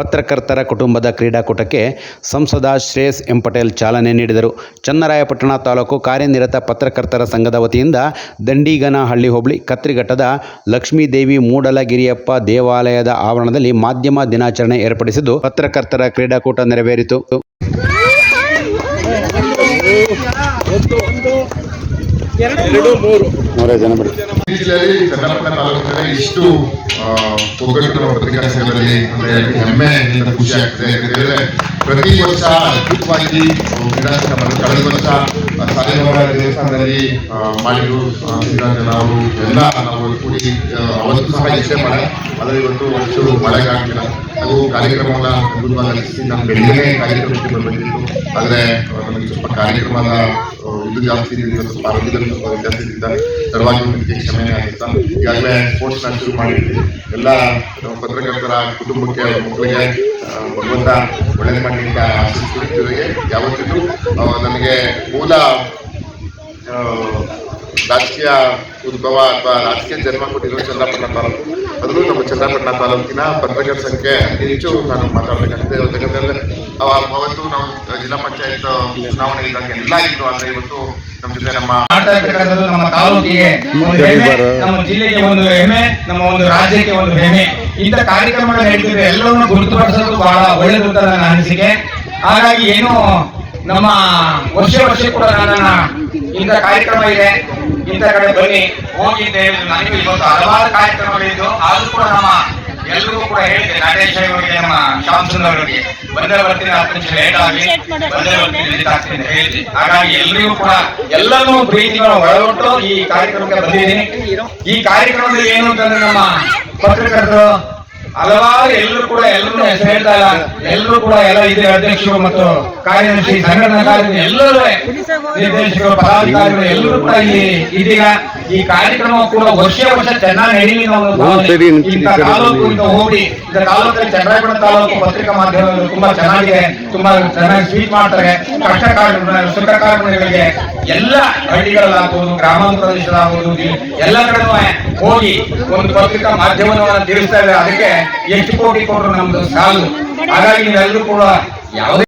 ಪತ್ರಕರ್ತರ ಕುಟುಂಬದ ಕ್ರೀಡಾಕೂಟಕ್ಕೆ ಸಂಸದ ಶ್ರೇಯಸ್ ಎಂ ಪಟೇಲ್ ಚಾಲನೆ ನೀಡಿದರು. ಚನ್ನರಾಯಪಟ್ಟಣ ತಾಲೂಕು ಕಾರ್ಯನಿರತ ಪತ್ರಕರ್ತರ ಸಂಘದ ವತಿಯಿಂದ ದಂಡಿಗನಹಳ್ಳಿ ಹೋಬಳಿ ಕತ್ರಿಘಟ್ಟದ ಲಕ್ಷ್ಮೀದೇವಿ ಮೂಡಲಗಿರಿಯಪ್ಪ ದೇವಾಲಯದ ಆವರಣದಲ್ಲಿ ಮಾಧ್ಯಮ ದಿನಾಚರಣೆ ಏರ್ಪಡಿಸಿದ್ದು, ಪತ್ರಕರ್ತರ ಕ್ರೀಡಾಕೂಟ ನೆರವೇರಿತು. ಮೂರೇ. ಜನ ಬಿಡಿ. ಇಷ್ಟು ಒಗ್ಗಟ್ಟು ಪತ್ರಿಕಾ ಸಂಘದಲ್ಲಿ ಅಂದ್ರೆ ಹೆಮ್ಮೆ ಇಂದ ಖುಷಿ ಆಗ್ತದೆ. ಯಾಕಂದ್ರೆ ಪ್ರತಿ ವರ್ಷ ಅದ್ಭುತವಾಗಿ ಕ್ರೀಡಾಂಗಣ ಮಾಡಿ ಕಳೆದ ವರ್ಷ ಸಾಲಿನವರ ದೇವಸ್ಥಾನದಲ್ಲಿ ಮಾಡಿದ್ರು ನಾವು ಎಲ್ಲ ನಾವು ಕೂಡಿ ಅವತ್ತು ಸಹ ಇಷ್ಟೇ ಮಳೆ ಆದರೆ ಇವತ್ತು ಒಂಚೂರು ಮಳೆಗಾಗಿಲ್ಲ ಹಾಗೂ ಕಾರ್ಯಕ್ರಮವನ್ನ ಅದ್ಭುತವಾಗಿ ನಮ್ಮ ಬೆಳಗ್ಗೆ ಕಾರ್ಯಕ್ರಮಕ್ಕೆ ಬಂದಿತ್ತು. ಆದರೆ ನಮಗೆ ಸ್ವಲ್ಪ ಕಾರ್ಯಕ್ರಮದ ಇದು ಜಾಸ್ತಿ ಇವತ್ತು ಆರೋಗ್ಯದಲ್ಲಿ ಸ್ವಲ್ಪ ಇದ್ದಾರೆ ತಡವಾಗಿ ನಿಮಗೆ ಕ್ಷಮೆ ಆಗುತ್ತಾ ಈಗಾಗಲೇ ಶುರು ಮಾಡಿದ್ವಿ. ಎಲ್ಲ ಪತ್ರಕರ್ತರ ಕುಟುಂಬಕ್ಕೆ ಮಕ್ಕಳಿಗೆ ಭಗವಂತ ಒಳ್ಳೆಯ ಮಾಡಿ ಅಂತ ಆಶಿಸ್ತಿರ್ತೀವಿ ಯಾವತ್ತಿಗೂ ನಮಗೆ ಮೂಲ ರಾಜಕೀಯ ಉದ್ಭವ ಅಥವಾ ರಾಜಕೀಯ ಜನ್ಮ ಕೊಟ್ಟಿರೋ ಚಂದ್ರಪಟ್ಟಣ ತಾಲೂಕು. ಅದರಲ್ಲೂ ನಮ್ಮ ಚಂದ್ರಪಟ್ಟಣ ತಾಲೂಕಿನ ಪತ್ರಕರ್ತ ಸಂಖ್ಯೆ ಅತಿ ಹೆಚ್ಚು ನಾನು ಮಾತಾಡಬೇಕಾಗ್ತದೆ ಯಾಕಂದ್ರೆ ಅವ- ಅವತ್ತು ನಾವು ಜಿಲ್ಲಾ ಪಂಚಾಯತ್ ಚುನಾವಣೆ ಇದ್ದಾಗ ಎಲ್ಲ ಇದ್ರು ಆದ್ರೆ ಇವತ್ತು ನಮ್ಮ ಜೊತೆ ನಮ್ಮ ಮಾತಾಡ್ತಕ್ಕಂಥದ್ದು ನಮ್ಮ ತಾಲೂಕಿಗೆ ಒಂದು ಹೆಮ್ಮೆ ನಮ್ಮ ಜಿಲ್ಲೆಗೆ ಒಂದು ಹೆಮ್ಮೆ ನಮ್ಮ ಒಂದು ರಾಜ್ಯಕ್ಕೆ ಒಂದು ಹೆಮ್ಮೆ. ಇಂತ ಕಾರ್ಯಕ್ರಮಗಳು ನಡೀತಿದ್ರೆ ಎಲ್ಲವನ್ನು ಗುರುತುಪಡಿಸೋದು ಬಹಳ ಒಳ್ಳೆಯದು ಅಂತ ನನ್ನ ಅನಿಸಿಕೆ. ಹಾಗಾಗಿ ಏನು ನಮ್ಮ ವರ್ಷ ವರ್ಷ ಕೂಡ ನನ್ನ ಇಂಥ ಕಾರ್ಯಕ್ರಮ ಇದೆ. ಇಂಥ ಕಡೆ ಬನ್ನಿ. ಹೋಗಿ ಅಂತ ನನಗೆ ಇವತ್ತು ಹಲವಾರು ಕಾರ್ಯಕ್ರಮಗಳಿದ್ದು. ಆದ್ರೂ ಕೂಡ ನಮ್ಮ ಎಲ್ರಿಗೂ ಕೂಡ ಹೇಳಿದೆ ನಾಗೇಶ್ ಅವರಿಗೆ ನಮ್ಮ ಶ್ಯಾಮ್ ಸುಂದರ್ ಅವರಿಗೆ ಬಂದರೆ ಬರ್ತೀನಿ ಹತ್ತು ನಿಮಿಷ ಲೇಟ್ ಆಗಿ ಬಂದರೆ ಬರ್ತೀನಿ ಲೇಟ್ ಆಗ್ತೀನಿ ಅಂತ ಹೇಳಿದ್ವಿ ಹಾಗಾಗಿ ಎಲ್ರಿಗೂ ಕೂಡ ಎಲ್ಲರೂ ಪ್ರೀತಿಗಳು ಒಳಗೊಟ್ಟು ಈ ಕಾರ್ಯಕ್ರಮಕ್ಕೆ ಬಂದಿದ್ದೀನಿ. ಈ ಕಾರ್ಯಕ್ರಮದಲ್ಲಿ ಏನು ಅಂತಂದ್ರೆ ನಮ್ಮ ಪತ್ರಕರ್ತರು ಹಲವಾರು ಎಲ್ಲರೂ ಕೂಡ ಎಲ್ಲರೂ ಹೆಸರು ಹೇಳ್ತಾ ಇಲ್ಲ. ಎಲ್ಲರೂ ಕೂಡ ಎಲ್ಲ ಇದೆ ಅಧ್ಯಕ್ಷರು ಮತ್ತು ಕಾರ್ಯದರ್ಶಿ ಸಂಘಟನಾ ಕಾರ್ಯದರ್ಶಿ ಎಲ್ಲರೂ ನಿರ್ದೇಶಕರು ಪದಾಧಿಕಾರಿಗಳು ಎಲ್ಲರೂ ಕೂಡ ಇಲ್ಲಿ ಇದೀಗ ಈ ಕಾರ್ಯಕ್ರಮ ಕೂಡ ವರ್ಷ ವರ್ಷ ಚೆನ್ನಾಗಿ ನಡೀಲಿ ತಾಲೂಕು ಇಂದ ಹೋಗಿ ಈಗ ತಾಲೂಕಲ್ಲಿ ಚಂದ್ರಾಯಪಟ್ಟಣ ತಾಲೂಕು ಪತ್ರಿಕಾ ಮಾಧ್ಯಮಗಳು ತುಂಬಾ ಚೆನ್ನಾಗಿದೆ ತುಂಬಾ ಚೆನ್ನಾಗಿ ಸ್ವೀಟ್ ಮಾಡ್ತಾರೆ. ಕಷ್ಟ ಕಾರ್ಮಿಕರ ಸುಖ ಕಾರ್ಯಗಳಿಗೆ ಎಲ್ಲ ಹಳ್ಳಿಗಳಲ್ಲಾಗ್ಬೋದು ಗ್ರಾಮಾಂತರ ಪ್ರದೇಶದಾಗ್ಬೋದು ಎಲ್ಲ ಕಡೆನೂ ಹೋಗಿ ಒಂದು ಪತ್ರಿಕಾ ಮಾಧ್ಯಮವನ್ನು ತಿಳಿಸ್ತಾ ಇದೆ ಅದಕ್ಕೆ ಎಷ್ಟು ಕೋಟಿ ಕೊಟ್ಟರು ನಮ್ದು ಸಾಲು. ಹಾಗಾಗಿ ನೀವೆಲ್ಲರೂ ಕೂಡ ಯಾವುದೇ